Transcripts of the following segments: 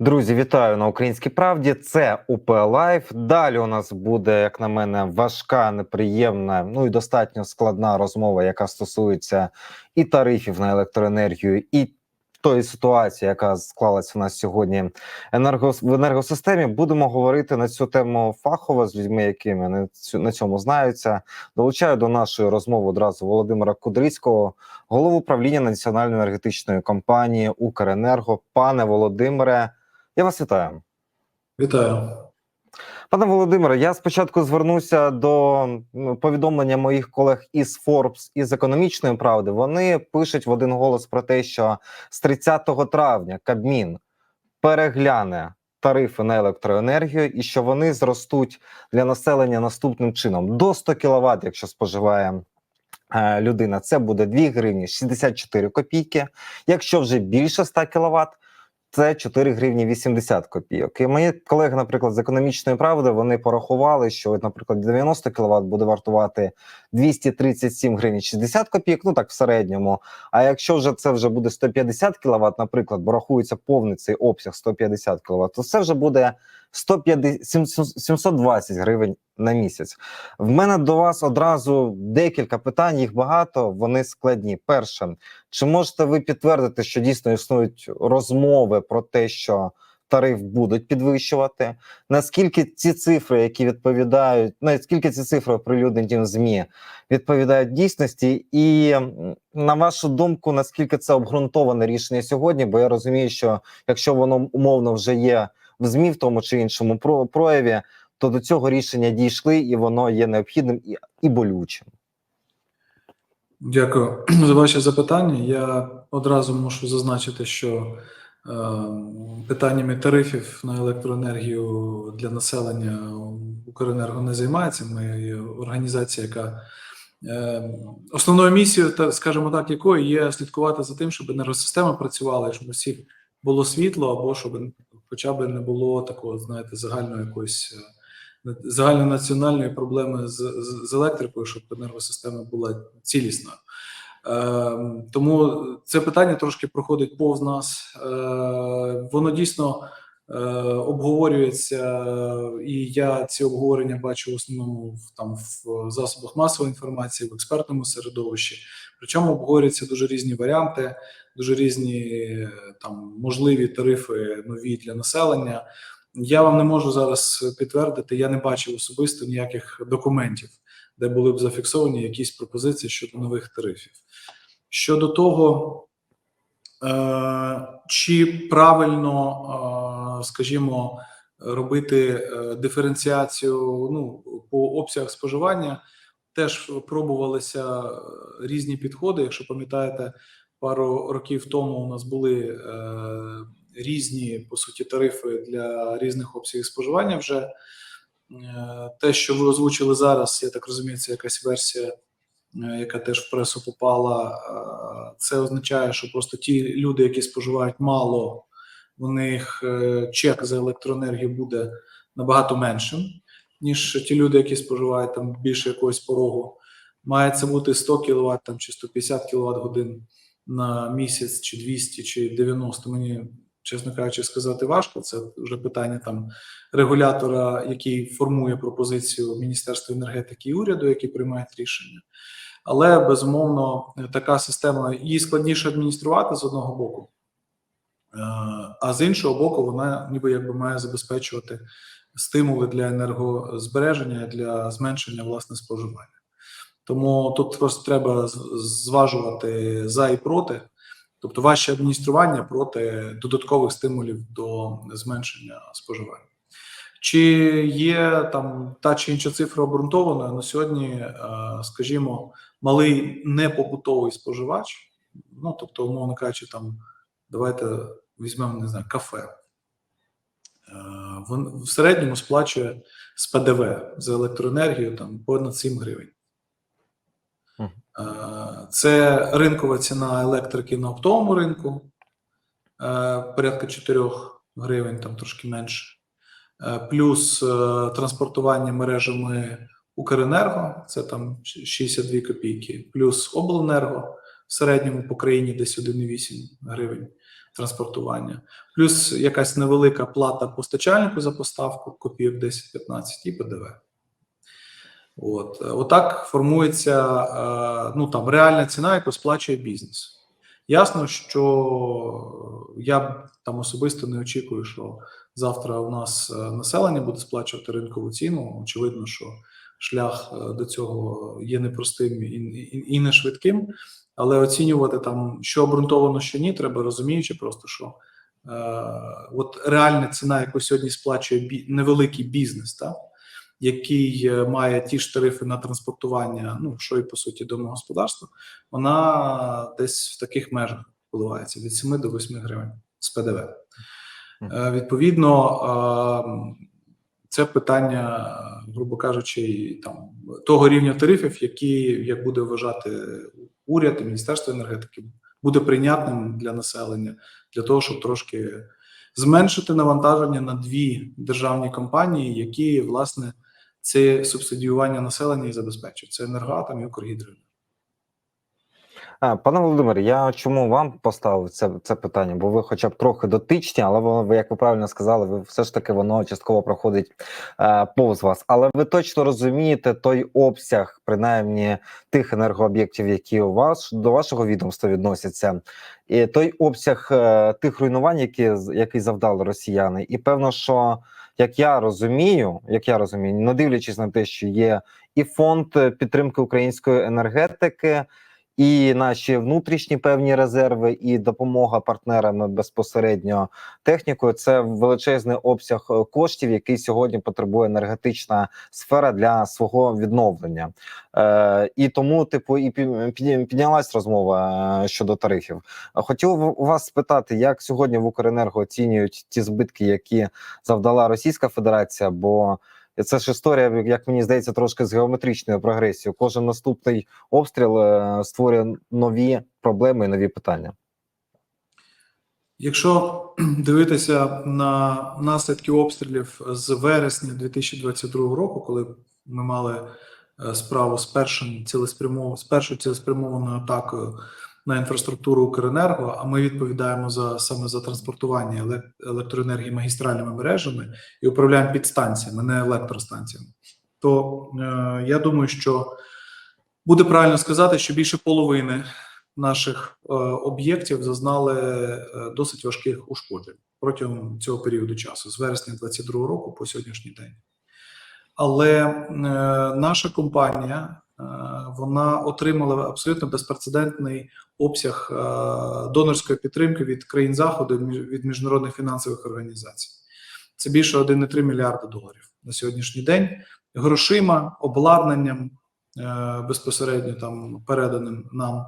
Друзі, вітаю на Українській правді. Це УП Лайф. Далі у нас буде, як на мене, важка, неприємна, ну і достатньо складна розмова, яка стосується і тарифів на електроенергію, і тої ситуації, яка склалася у нас сьогодні енерго, в енергосистемі. Будемо говорити на цю тему фахово з людьми, якими цю, на цьому знаються. Долучаю до нашої розмови одразу Володимира Кудрицького, голову правління національної енергетичної компанії Укренерго. Пане Володимире. Я вас вітаю, Вітаю. пане Володимире. Я спочатку звернуся до ну, повідомлення моїх колег із Forbes із економічної правди. Вони пишуть в один голос про те, що з 30 травня Кабмін перегляне тарифи на електроенергію, і що вони зростуть для населення наступним чином до 100 кВт, якщо споживає. е, Людина це буде 2 гривні 64 копійки. Якщо вже більше 100 кВт, це 4 гривні 80 копійок. І мої колеги, наприклад, з економічної правди, вони порахували, що, наприклад, 90 кВт буде вартувати 237 гривень 60 копійок, ну так в середньому. А якщо вже це вже буде 150 кВт, наприклад, бо рахується повний цей обсяг 150 кВт, то це вже буде 150, 720 гривень на місяць. В мене до вас одразу декілька питань, їх багато, вони складні. Перше, чи можете ви підтвердити, що дійсно існують розмови про те, що тариф будуть підвищувати? Наскільки ці цифри, які відповідають, наскільки ці цифри оприлюднені в змі відповідають дійсності? І на вашу думку, наскільки це обґрунтоване рішення сьогодні? Бо я розумію, що якщо воно умовно вже є в змі в тому чи іншому про- прояві, то до цього рішення дійшли, і воно є необхідним і, і болючим. Дякую за ваші запитання. Я одразу мушу зазначити, що е, питаннями тарифів на електроенергію для населення Укренерго не займається. Ми є організація, яка е, основною місією, та скажімо так, якої є слідкувати за тим, щоб енергосистема працювала, щоб усіх було світло, або щоб хоча б не було такого, знаєте, загальної якоїсь. е, загальнонаціональної проблеми з, з, з електрикою, щоб енергосистема була цілісною. Е, тому це питання трошки проходить повз нас. Е, воно дійсно е, обговорюється, і я ці обговорення бачу в основному в, там, в засобах масової інформації, в експертному середовищі. Причому обговорюються дуже різні варіанти, дуже різні там можливі тарифи нові для населення. Я вам не можу зараз підтвердити, я не бачив особисто ніяких документів, де були б зафіксовані якісь пропозиції щодо нових тарифів. Щодо того, е, чи правильно, е, скажімо, робити е, диференціацію ну, по обсягах споживання, теж пробувалися різні підходи. Якщо пам'ятаєте, пару років тому у нас були. Е, різні по суті тарифи для різних обсягів споживання. Вже Е, те, що ви озвучили зараз, я так розумію, це якась версія, е, яка теж в пресу попала. Це означає, що просто ті люди, які споживають мало, у них чек за електроенергію буде набагато меншим, ніж ті люди, які споживають там більше якогось порогу. Має це бути 100 кВт там, чи 150 кВт годин на місяць, чи 200, чи 90. Мені чесно кажучи, сказати важко. Це вже питання там регулятора, який формує пропозицію Міністерства енергетики і уряду, які приймають рішення. Але безумовно така система її складніше адмініструвати з одного боку, Е, а з іншого боку, вона ніби якби має забезпечувати стимули для енергозбереження, для зменшення власне споживання. Тому тут просто треба зважувати за і проти. Тобто важче адміністрування проти додаткових стимулів до зменшення споживання. Чи є там та чи інша цифра обґрунтована на сьогодні, е, скажімо, малий непобутовий споживач, ну тобто, умовно кажучи, там давайте візьмемо не знаю, кафе. Е, в середньому сплачує з ПДВ за електроенергію там понад 7 гривень. Е, Це ринкова ціна електрики на оптовому ринку е, порядка 4 гривень, там трошки менше. Е, Плюс транспортування мережами Укренерго, це там 62 копійки, плюс обленерго в середньому по країні десь 1,8 гривень. транспортування, плюс якась невелика плата постачальнику за поставку, копійок 10-15 і ПДВ. От, отак формується е, ну, там, реальна ціна, яку сплачує бізнес. Ясно, що я там особисто не очікую, що завтра у нас е, населення буде сплачувати ринкову ціну. Очевидно, що шлях е, до цього є непростим і не швидким. Але оцінювати там, що обґрунтовано, що ні, треба розуміючи, просто що е, от реальна ціна, яку сьогодні сплачує бі, невеликий бізнес, так, який е, має ті ж тарифи на транспортування, ну що і по суті домогосподарства, вона десь в таких межах коливається від 7 до 8 гривень з ПДВ. Е, Відповідно, е, це питання, грубо кажучи, там того рівня тарифів, які як буде вважати уряд і Міністерство енергетики, буде прийнятним для населення для того, щоб трошки зменшити навантаження на дві державні компанії, які власне це субсидіювання населення і забезпечують. Це енергоатом і Укргідроенерго. Пане Володимире, я чому вам поставив це, це питання? Бо ви, хоча б трохи дотичні, але ви, як ви правильно сказали, ви все ж таки воно частково проходить е, повз вас. Але ви точно розумієте той обсяг, принаймні тих енергооб'єктів, які у вас до вашого відомства відносяться, і той обсяг е, тих руйнувань, які який завдали росіяни, і певно, що як я розумію, як я розумію, не дивлячись на те, що є і фонд підтримки української енергетики і наші внутрішні певні резерви, і допомога партнерами безпосередньо технікою. Це величезний обсяг е, коштів, який сьогодні потребує енергетична сфера для свого відновлення. Е, І тому, типу, і пі- пі- піднялась розмова е, щодо тарифів. Хотів вас спитати, як сьогодні в Укренерго оцінюють ті збитки, які завдала Російська Федерація, бо це ж історія, як мені здається, трошки з геометричною прогресією. Кожен наступний обстріл е, створює нові проблеми і нові питання. Якщо дивитися на наслідки обстрілів з вересня 2022 року, коли ми мали е, справу з першим цілеспрямов... з першою цілеспрямованою атакою на інфраструктуру Укренерго, а ми відповідаємо за саме за транспортування елек- електроенергії магістральними мережами і управляємо підстанціями, не електростанціями, то е, я думаю, що буде правильно сказати, що більше половини наших е, об'єктів зазнали е, досить важких ушкоджень протягом цього періоду часу, з вересня 2022 року по сьогоднішній день. Але е, наша компанія вона отримала абсолютно безпрецедентний обсяг е, донорської підтримки від країн заходу від міжнародних фінансових організацій. Це більше 1,3 мільярда доларів на сьогоднішній день грошима, обладнанням е, безпосередньо там переданим нам.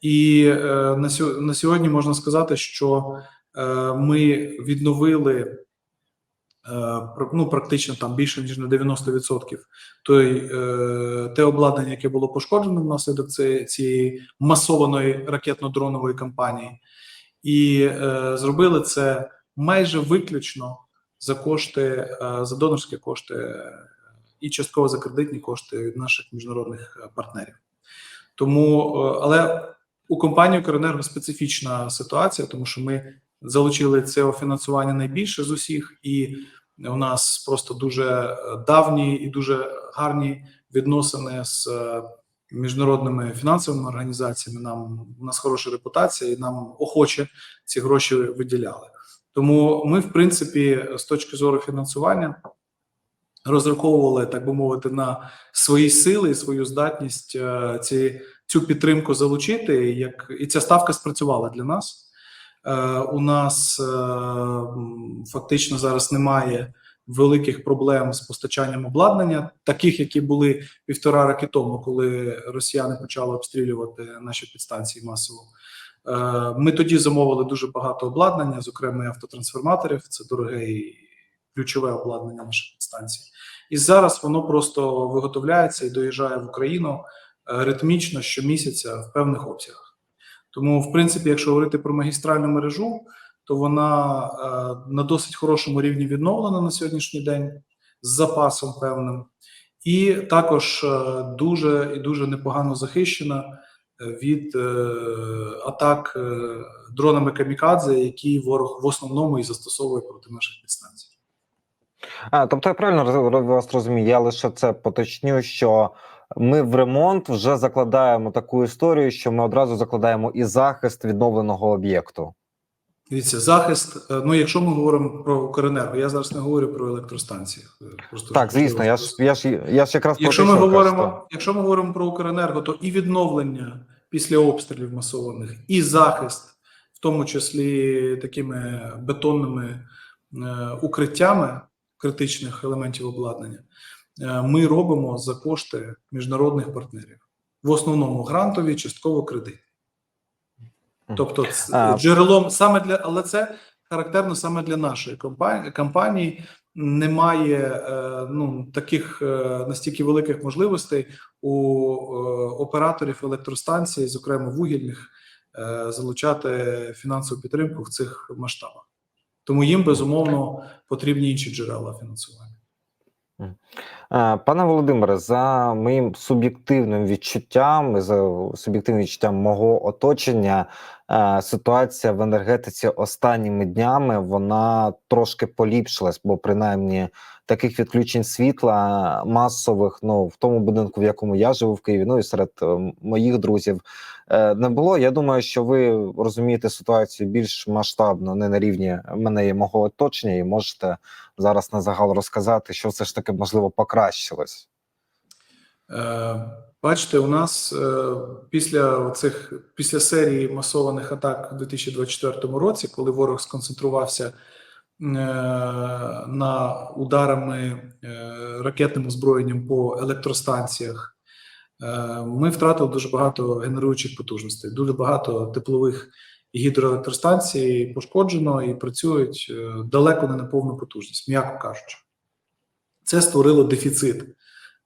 І е, на, сьогодні можна сказати, що е, ми відновили е, ну, практично там більше ніж на 90% той, е, те обладнання, яке було пошкоджено внаслідок цієї, масованої ракетно-дронової кампанії, і е, зробили це майже виключно за кошти, е, за донорські кошти е, і частково за кредитні кошти від наших міжнародних е, партнерів. Тому, е, але у компанії «Укренерго» специфічна ситуація, тому що ми залучили це фінансування найбільше з усіх, і у нас просто дуже е, давні і дуже гарні відносини з е, міжнародними фінансовими організаціями. Нам у нас хороша репутація, і нам охоче ці гроші виділяли. Тому ми, в принципі, з точки зору фінансування розраховували, так би мовити, на свої сили і свою здатність е, ці, цю підтримку залучити. Як і ця ставка спрацювала для нас. Е, У нас е, фактично зараз немає великих проблем з постачанням обладнання, таких, які були півтора роки тому, коли росіяни почали обстрілювати наші підстанції масово. Е, Ми тоді замовили дуже багато обладнання, зокрема автотрансформаторів. Це дороге і ключове обладнання наших підстанцій. І зараз воно просто виготовляється і доїжджає в Україну ритмічно щомісяця в певних обсягах. Тому, в принципі, якщо говорити про магістральну мережу, то вона е, на досить хорошому рівні відновлена на сьогоднішній день з запасом певним, і також е, дуже і дуже непогано захищена від е, атак е, дронами камікадзе, які ворог в основному і застосовує проти наших підстанцій. А, тобто я правильно вас розумію, я лише це поточню, що ми в ремонт вже закладаємо таку історію, що ми одразу закладаємо і захист відновленого об'єкту. Дивіться, захист. е, Ну, якщо ми говоримо про Укренерго, я зараз не говорю про електростанції. е, Просто Так, звісно, я ж я ж я ж якраз Якщо ми говоримо, кажу, якщо ми говоримо про Укренерго, то і відновлення після обстрілів масованих, і захист, в тому числі такими бетонними е, укриттями критичних елементів обладнання, ми робимо за кошти міжнародних партнерів. В основному грантові, частково кредит. Тобто, джерелом саме для, але це характерно саме для нашої компанії. компанії немає е, ну, таких е, настільки великих можливостей у е, операторів електростанцій, зокрема вугільних, е, залучати фінансову підтримку в цих масштабах. Тому їм безумовно потрібні інші джерела фінансування. Е, Пане Володимире, за моїм суб'єктивним відчуттям, за суб'єктивним відчуттям мого оточення, е, ситуація в енергетиці останніми днями вона трошки поліпшилась, бо принаймні таких відключень світла масових, ну в тому будинку, в якому я живу в Києві, ну і серед е, моїх друзів е, не було. Я думаю, що ви розумієте ситуацію більш масштабно, не на рівні мене і мого оточення, і можете зараз на загал розказати, що все ж таки можливо покращилось. Е, Бачите, у нас після цих після серії масованих атак у 2024 році, коли ворог сконцентрувався на ударами е, ракетним озброєнням по електростанціях, е, ми втратили дуже багато генеруючих потужностей, дуже багато теплових гідроелектростанцій пошкоджено і працюють е, далеко не на повну потужність, м'яко кажучи. Це створило дефіцит е,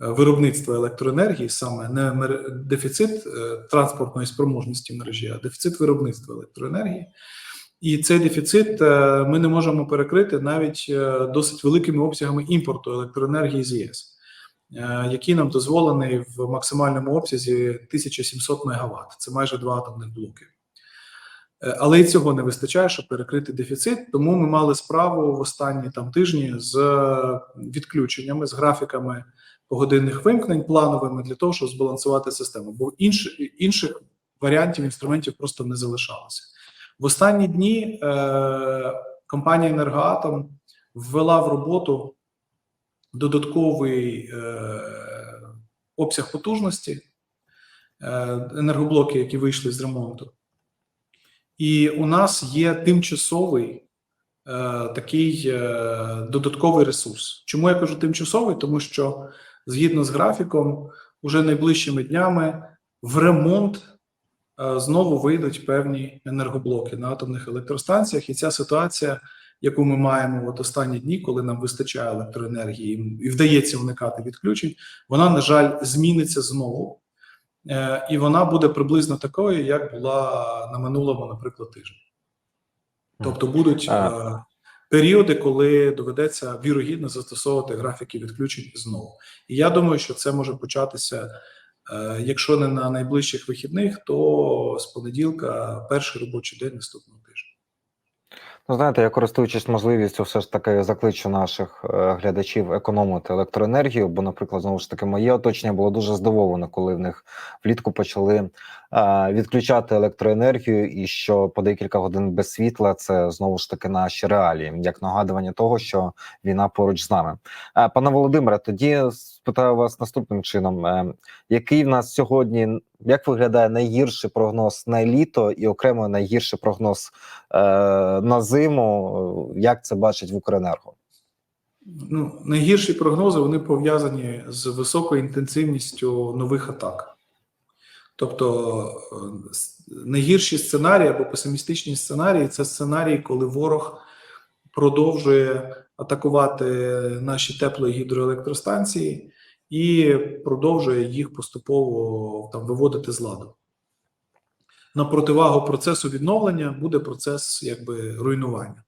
виробництва електроенергії, саме не дефіцит е, транспортної спроможності мережі, а дефіцит виробництва електроенергії. І цей дефіцит е, ми не можемо перекрити навіть е, досить великими обсягами імпорту електроенергії з ЄС, е, який нам дозволений в максимальному обсязі 1700 МВт. Це майже два атомних блоки. Але і цього не вистачає, щоб перекрити дефіцит. Тому ми мали справу в останні там тижні з відключеннями, з графіками погодинних вимкнень плановими для того, щоб збалансувати систему. Бо інших варіантів інструментів просто не залишалося. В останні дні е, компанія Енергоатом ввела в роботу додатковий е, обсяг потужності, е, енергоблоки, які вийшли з ремонту. І у нас є тимчасовий е, такий е, додатковий ресурс. Чому я кажу тимчасовий? Тому що згідно з графіком, уже найближчими днями в ремонт знову вийдуть певні енергоблоки на атомних електростанціях, і ця ситуація, яку ми маємо от останні дні, коли нам вистачає електроенергії і вдається уникати відключень, вона на жаль зміниться знову. Е, і вона буде приблизно такою, як була на минулому, наприклад, тижні. Тобто будуть е, періоди, коли доведеться вірогідно застосовувати графіки відключень знову. І я думаю, що це може початися, е, якщо не на найближчих вихідних, то з понеділка, перший робочий день наступного тижня. Ну, знаєте, я користуючись можливістю, все ж таки закличу наших е, глядачів економити електроенергію, бо, наприклад, знову ж таки, моє оточення було дуже здивоване, коли в них влітку почали е, відключати електроенергію, і що по декілька годин без світла це знову ж таки наші реалії, як нагадування того, що війна поруч з нами. Пане Володимире, тоді спитаю вас наступним чином: е, який в нас сьогодні, як виглядає найгірший прогноз на літо і окремо найгірший прогноз е, на зиму? Як це бачить в Укренерго? Ну, найгірші прогнози вони пов'язані з високою інтенсивністю нових атак. Тобто е, найгірші сценарії або песимістичні сценарії це сценарії, коли ворог продовжує атакувати наші теплі гідроелектростанції і продовжує їх поступово там виводити з ладу. На противагу процесу відновлення буде процес якби руйнування.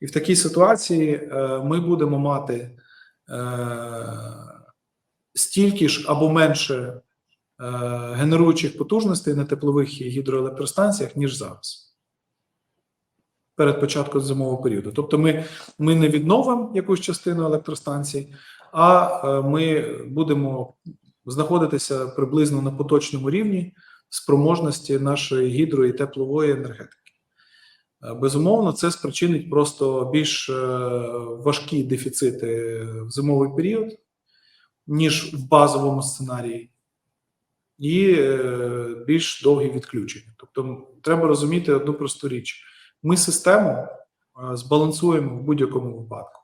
І в такій ситуації е, ми будемо мати е, стільки ж або менше генеруючих потужностей на теплових гідроелектростанціях, ніж зараз. Перед початком зимового періоду. Тобто, ми, ми не відновимо якусь частину електростанцій, а е, ми будемо знаходитися приблизно на поточному рівні спроможності нашої гідро і теплової енергетики. Е, Безумовно, це спричинить просто більш е, важкі дефіцити в зимовий період, ніж в базовому сценарії, і е, більш довгі відключення. Тобто, треба розуміти одну просту річ: ми систему е, збалансуємо в будь-якому випадку.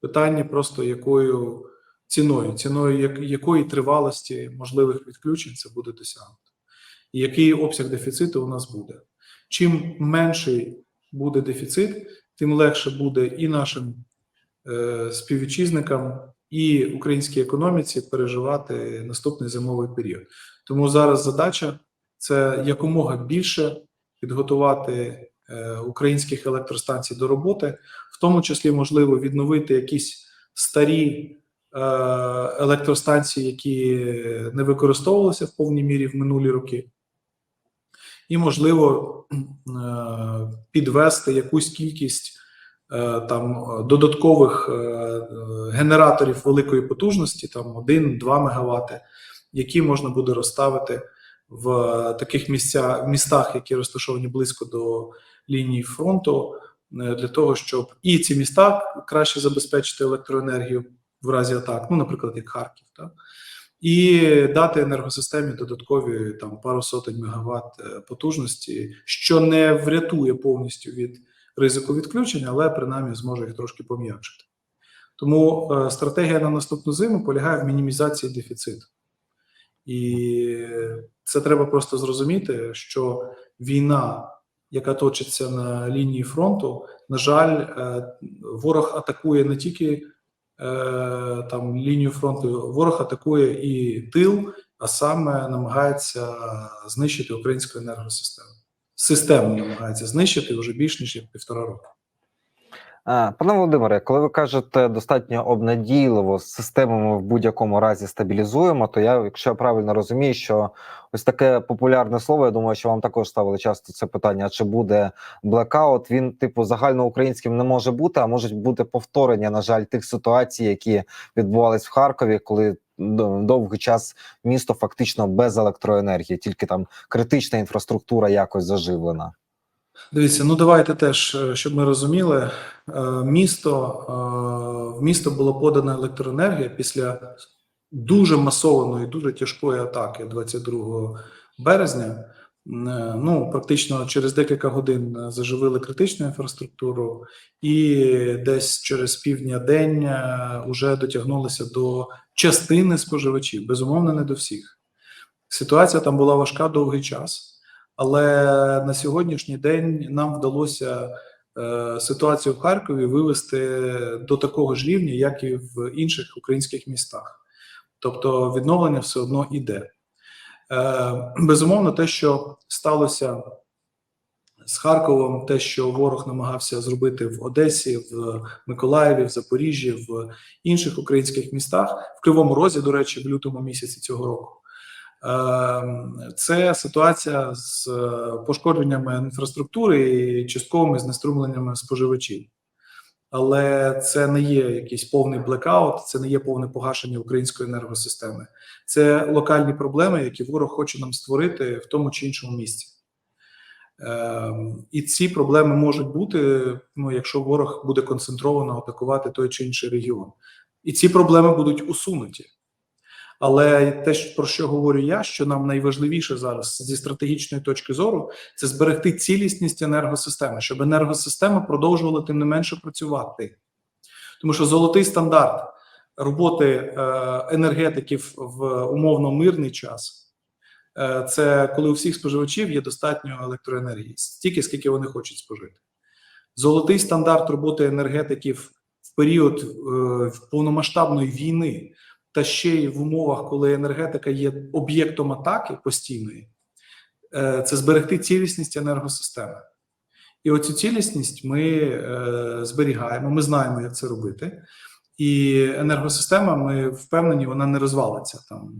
Питання просто якою ціною, ціною якої тривалості можливих відключень це буде досягнуто, і який обсяг дефіциту у нас буде. Чим менший буде дефіцит, тим легше буде і нашим е, співвітчизникам, і українській економіці переживати наступний зимовий період. Тому зараз задача це якомога більше підготувати е, українських електростанцій до роботи, в тому числі можливо відновити якісь старі е, електростанції, які не використовувалися в повній мірі в минулі роки, і можливо е, підвести якусь кількість там додаткових генераторів великої потужності, там 1-2 МВт, які можна буде розставити в таких місця, містах, які розташовані близько до лінії фронту, е, для того, щоб і ці міста краще забезпечити електроенергію в разі атак, ну, наприклад, як Харків, так? і дати енергосистемі додаткові там пару сотень мегаватт е, потужності, що не врятує повністю від ризику відключення, але принаймні зможе їх трошки пом'якшити. Тому е, стратегія на наступну зиму полягає в мінімізації дефіциту. І це треба просто зрозуміти, що війна, яка точиться на лінії фронту, на жаль, е, ворог атакує не тільки е, там лінію фронту, ворог атакує і тил, а саме намагається знищити українську енергосистему. Систему намагається знищити вже більш ніж півтора року. Пане Володимире, коли ви кажете достатньо обнадійливо з системами в будь-якому разі стабілізуємо, то я, якщо я правильно розумію, що ось таке популярне слово, я думаю, що вам також ставили часто це питання: чи буде блекаут? Він, типу, загальноукраїнським не може бути, а можуть бути повторення, на жаль, тих ситуацій, які відбувались в Харкові, коли довгий час місто фактично без електроенергії, тільки там критична інфраструктура якось заживлена. Дивіться, ну давайте теж, е, щоб ми розуміли, е, місто е, в місто було подана електроенергія після дуже масованої, дуже тяжкої атаки 22 березня. Ну, практично через декілька годин заживили критичну інфраструктуру, і десь через півдня день вже дотягнулися до частини споживачів, безумовно, не до всіх. Ситуація там була важка довгий час. Але на сьогоднішній день нам вдалося е, ситуацію в Харкові вивести до такого ж рівня, як і в інших українських містах. Тобто відновлення все одно іде. Е, безумовно, те, що сталося з Харковом, те, що ворог намагався зробити в Одесі, в Миколаєві, в Запоріжжі, в інших українських містах, в Кривому Розі, до речі, в лютому місяці цього року. Ем, Це ситуація з е, пошкодженнями інфраструктури і частковими знеструмленнями споживачів. Але це не є якийсь повний блекаут, це не є повне погашення української енергосистеми. Це локальні проблеми, які ворог хоче нам створити в тому чи іншому місці. Ем, І ці проблеми можуть бути, ну, якщо ворог буде концентровано атакувати той чи інший регіон. І ці проблеми будуть усунуті. Але те, про що говорю я, що нам найважливіше зараз зі стратегічної точки зору, це зберегти цілісність енергосистеми, щоб енергосистема продовжувала тим не менше працювати. Тому що золотий стандарт роботи е, енергетиків в умовно мирний час е, це коли у всіх споживачів є достатньо електроенергії, стільки, скільки вони хочуть спожити. Золотий стандарт роботи енергетиків в період е, повномасштабної війни та ще й в умовах, коли енергетика є об'єктом атаки постійної, е, це зберегти цілісність енергосистеми. І оцю цілісність ми е, зберігаємо, ми знаємо, як це робити. І енергосистема, ми впевнені, вона не розвалиться там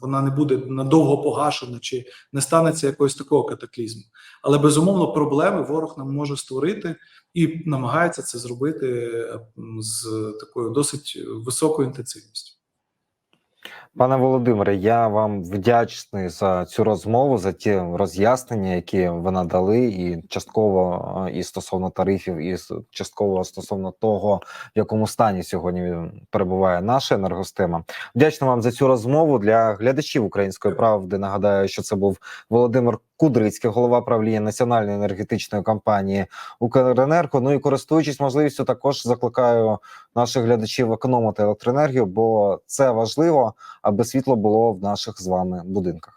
вона не буде надовго погашена, чи не станеться якогось такого катаклізму. Але безумовно проблеми ворог нам може створити і намагається це зробити з такою досить високою інтенсивністю. Пане Володимире, я вам вдячний за цю розмову, за ті роз'яснення, які ви надали, і частково е, і стосовно тарифів, і частково стосовно того, в якому стані сьогодні перебуває наша енергостема. Вдячний вам за цю розмову для глядачів української правди. Нагадаю, що це був Володимир Кудрицький, голова правління національної енергетичної компанії Укренерго. Ну і користуючись можливістю, також закликаю наших глядачів економити електроенергію, бо це важливо, аби світло було в наших з вами будинках.